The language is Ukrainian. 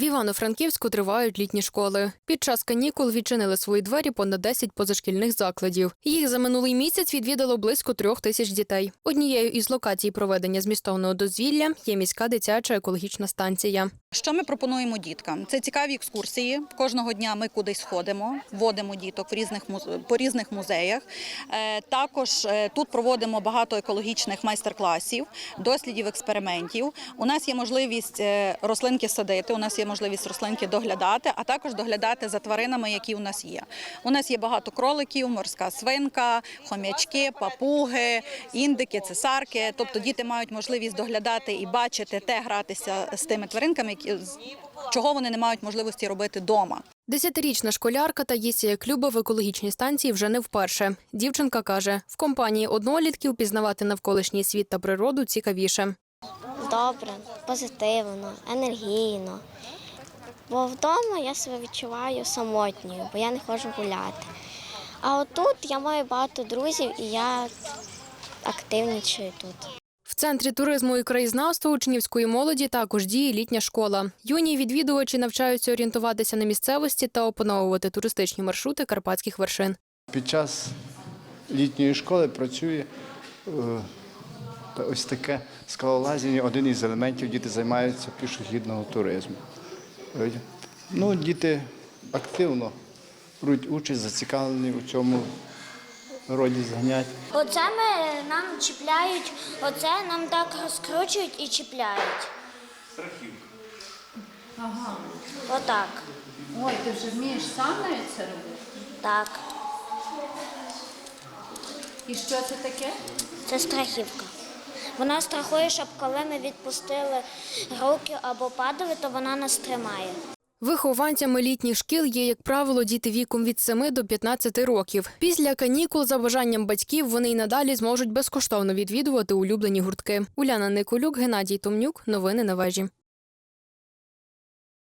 В Івано-Франківську тривають літні школи. Під час канікул відчинили свої двері понад 10 позашкільних закладів. Їх за минулий місяць відвідало близько трьох тисяч дітей. Однією із локацій проведення змістовного дозвілля є міська дитяча екологічна станція. Що ми пропонуємо діткам? Це цікаві екскурсії. Кожного дня ми кудись ходимо, вводимо діток в різних по різних музеях. Е, Також е, тут проводимо багато екологічних майстер-класів, дослідів, експериментів. У нас є можливість е, рослинки садити, у нас є можливість рослинки доглядати, а також доглядати за тваринами, які у нас є. У нас є багато кроликів, морська свинка, хомячки, папуги, індики, цесарки. Тобто діти мають можливість доглядати і бачити те, гратися з тими тваринками, чого вони не мають можливості робити вдома. Десятирічна школярка Таїсія Клюба в екологічній станції вже не вперше. Дівчинка каже, в компанії однолітків пізнавати навколишній світ та природу цікавіше. добре, позитивно, енергійно. Бо вдома я себе відчуваю самотньою, бо я не ходжу гуляти. А отут я маю багато друзів і я активнічаю тут. Центрі туризму і краєзнавства учнівської молоді також діє літня школа. Юні відвідувачі навчаються орієнтуватися на місцевості та опановувати туристичні маршрути карпатських вершин. Під час літньої школи працює е, ось таке скалолазіння, один із елементів діти займаються пішохідного туризму. Е, Ну, діти активно беруть участь, зацікавлені у цьому роді занять. Оце ми нам чіпляють, оце нам так розкручують і чіпляють. Ага. Отак. Ой, ти вже вмієш сам навіть це робити? Так. І що це таке? Це страхівка. Вона страхує, щоб коли ми відпустили руки або падали, то вона нас тримає. Вихованцями літніх шкіл є, як правило, діти віком від 7 до 15 років. Після канікул, за бажанням батьків, вони й надалі зможуть безкоштовно відвідувати улюблені гуртки. Уляна Николюк, Геннадій Томнюк. Новини на вежі.